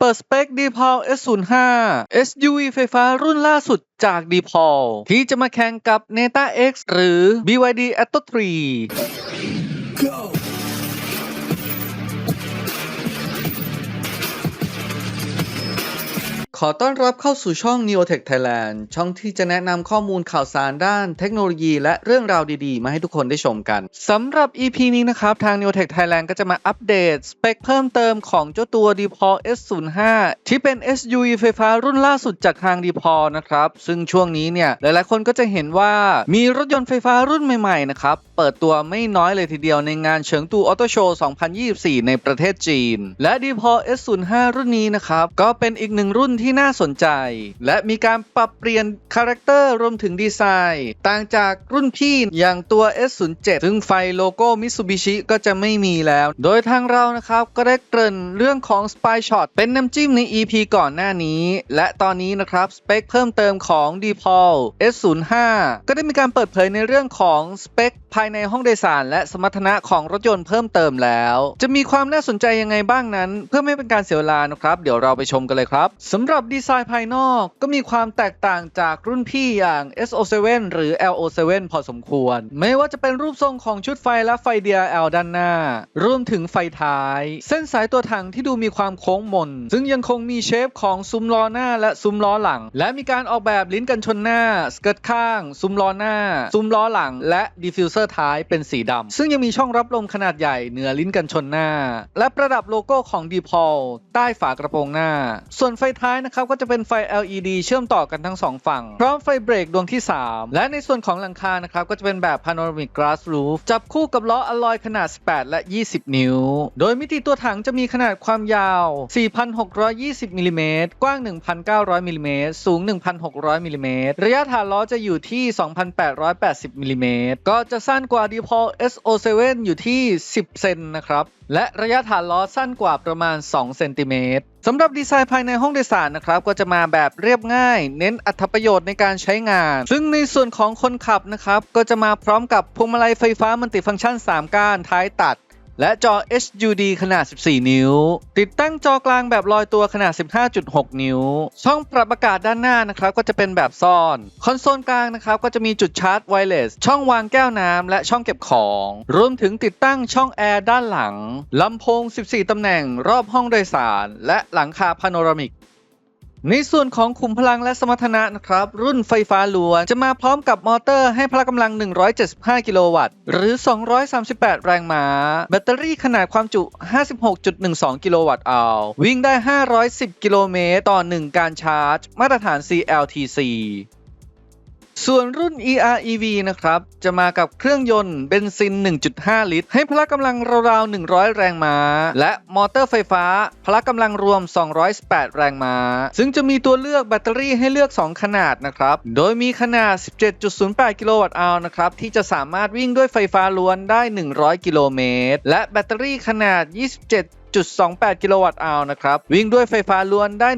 เปิดสเปค d p o l S05 SUV ไฟฟ้ารุ่นล่าสุดจาก d p o l ที่จะมาแข่งกับ Neta X หรือ BYD Atto 3 Go! ขอต้อนรับเข้าสู่ช่อง Neotech Thailand ช่องที่จะแนะนำข้อมูลข่าวสารด้านเทคโนโลยีและเรื่องราวดีๆ มาให้ทุกคนได้ชมกันสำหรับ EP นี้นะครับ ทาง Neotech Thailand ก็จะมาอัปเดต สเปคเพิ่มเติมของเจ้าตัว d p o l S05 ที่เป็น SUV ไฟฟ้ารุ่นล่าสุดจากทาง d p o l นะครับ ซึ่งช่วงนี้เนี่ย หลายๆ คนก็จะเห็นว่ามีรถยนต์ไฟฟ้ารุ่นใหม่ๆ นะครับ เปิดตัวไม่น้อยเลยทีเดียวในงานเฉิงตูออโตโชว์ 2024 ในประเทศจีน และ d p o l S05 รุ่นนี้นะครับก็เป็นอีกหนึ่งรุ่นที่น่าสนใจ และมีการปรับเปลี่ยนคาแรคเตอร์รวมถึงดีไซน์ ต่างจากรุ่นพี่อย่างตัว S07 ซึ่งไฟโลโก้มิ t ูบิชิก็จะไม่มีแล้ว โดยทางเรานะครับก็ได้เกริ่นเรื่องของ Spy Shot เป็นน้ำจิ้มใน EP ก่อนหน้านี้ และตอนนี้นะครับสเปคเพิ่มเติมของ d p o l S05 ก็ได้มีการเปิดเผยในเรื่องของสเปคภายในห้องโดยสาร และสมรรถนะของรถยนต์เพิ่มเติมแล้ว จะมีความน่าสนใจยังไงบ้างนั้น เพื่อไม่เป็นการเสียเวลานะครับ เดี๋ยวเราไปชมกันเลยครับสำหรับับดีไซน์ภายนอกก็มีความแตกต่างจากรุ่นพี่อย่าง SO7 หรือ LO7 พอสมควร ไม่ว่าจะเป็นรูปทรงของชุดไฟและไฟ DRL ด้านหน้า รวมถึงไฟท้าย เส้นสายตัวถังที่ดูมีความโค้งมน ซึ่งยังคงมีเชฟของซุ้มล้อหน้าและซุ้มล้อหลัง และมีการออกแบบลิ้นกันชนหน้า สเกิร์ตข้าง ซุ้มล้อหน้า ซุ้มล้อหลัง และดิฟฟิวเซอร์ท้ายเป็นสีดำซึ่งยังมีช่องรับลมขนาดใหญ่เหนือลิ้นกันชนหน้า และประดับโลโก้ของ d p o l ใต้ฝากระโปรงหน้า ส่วนไฟท้ายนะครับก็จะเป็นไฟ LED เชื่อมต่อกันทั้งสองฝั่ง พร้อมไฟเบรกดวงที่ 3 และในส่วนของหลังคานะครับก็จะเป็นแบบ Panoramic Glass Roof จับคู่กับล้ออลลอยขนาด 18 และ 20 นิ้ว โดยมิติตัวถังจะมีขนาดความยาว 4,620มิลลิเมตรกว้าง 1,900มิลลิเมตรสูง 1,600มิลลิเมตรระยะฐานล้อจะอยู่ที่ 2,880มิลลิเมตรก็จะสั้นกว่า d p o l SO7 อยู่ที่ 10 เซนนะครับและระยะฐานล้อสั้นกว่าประมาณ 2 เซนติเมตรสำหรับดีไซน์ภายในห้องโดยสารนะครับ ก็จะมาแบบเรียบง่าย เน้นอัตประโยชน์ในการใช้งาน ซึ่งในส่วนของคนขับนะครับ ก็จะมาพร้อมกับพวงมาลัยไฟฟ้ามัลติฟังก์ชัน 3 ก้านท้ายตัด และจอ HUD ขนาด 14 นิ้ว ติดตั้งจอกลางแบบลอยตัวขนาด 15.6 นิ้ว ช่องปรับอากาศด้านหน้านะครับก็จะเป็นแบบซ่อน คอนโซลกลางนะครับก็จะมีจุดชาร์จไวเลส ช่องวางแก้วน้ำและช่องเก็บของ รวมถึงติดตั้งช่องแอร์ด้านหลัง ลำโพง 14 ตำแหน่งรอบห้องโดยสาร และหลังคาพาโนรามิก ในส่วนของขุมพลังและสมรรถนะนะครับ รุ่นไฟฟ้าล้วนจะมาพร้อมกับมอเตอร์ให้พละกำลัง 175 กิโลวัตต์ หรือ 238 แรงม้า แบตเตอรี่ขนาดความจุ 56.12 กิโลวัตต์อาววิ่งได้ 510 กิโลเมตรต่อ 1 การชาร์จ มาตรฐาน CLTC ส่วนรุ่น EREV นะครับ จะมากับเครื่องยนต์เบนซิน 1.5 ลิตร ให้พละกำลังราวๆ 100 แรงม้า และมอเตอร์ไฟฟ้า พละกำลังรวม 218 แรงม้า ซึ่งจะมีตัวเลือกแบตเตอรี่ให้เลือก 2 ขนาดนะครับ โดยมีขนาด 17.08 กิโลวัตต์อาวนะครับ ที่จะสามารถวิ่งด้วยไฟฟ้าล้วนได้ 100 กิโลเมตร และแบตเตอรี่ขนาด 27 0.28 กิโลวัตต์อาวนะครับ วิ่งด้วยไฟฟ้าล้วนได้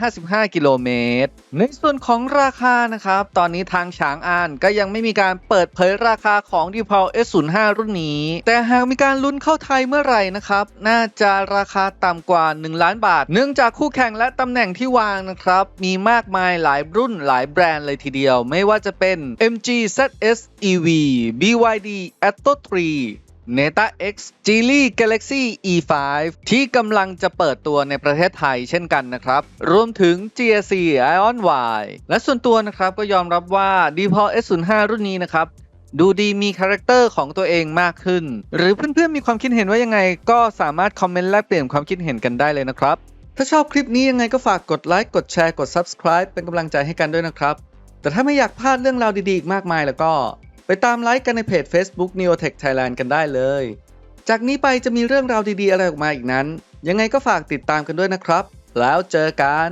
155 กิโลเมตร ในส่วนของราคานะครับ ตอนนี้ทางฉางอานก็ยังไม่มีการเปิดเผยราคาของ d p o l S05 รุ่นนี้ แต่หากมีการลุ้นเข้าไทยเมื่อไหร่นะครับ น่าจะราคาต่ำกว่า 1 ล้านบาท เนื่องจากคู่แข่งและตำแหน่งที่วางนะครับ มีมากมายหลายรุ่นหลายแบรนด์เลยทีเดียว ไม่ว่าจะเป็น MG ZS EV BYD Atto 3 Neta X Geely Galaxy E5 ที่กำลังจะเปิดตัวในประเทศไทยเช่นกันนะครับ รวมถึง GSC Ion Y และส่วนตัวนะครับก็ยอมรับว่า d p o S05 รุ่นนี้นะครับ ดูดีมีคาแรคเตอร์ของตัวเองมากขึ้น หรือเพื่อนๆมีความคิดเห็นว่ายังไง ก็สามารถคอมเมนต์แลกเปลี่ยนความคิดเห็นกันได้เลยนะครับ ถ้าชอบคลิปนี้ยังไงก็ฝากกดไลค์กดแชร์กด Subscribe เป็นกำลังใจให้กันด้วยนะครับ แต่ถ้าไม่อยากพลาดเรื่องราวดีๆอีกมากมายแล้วก็ ตามไลค์กันในเพจ Facebook Neotech Thailand กันได้เลย จากนี้ไปจะมีเรื่องราวดีๆอะไรออกมาอีกนั้น ยังไงก็ฝากติดตามกันด้วยนะครับ แล้วเจอกัน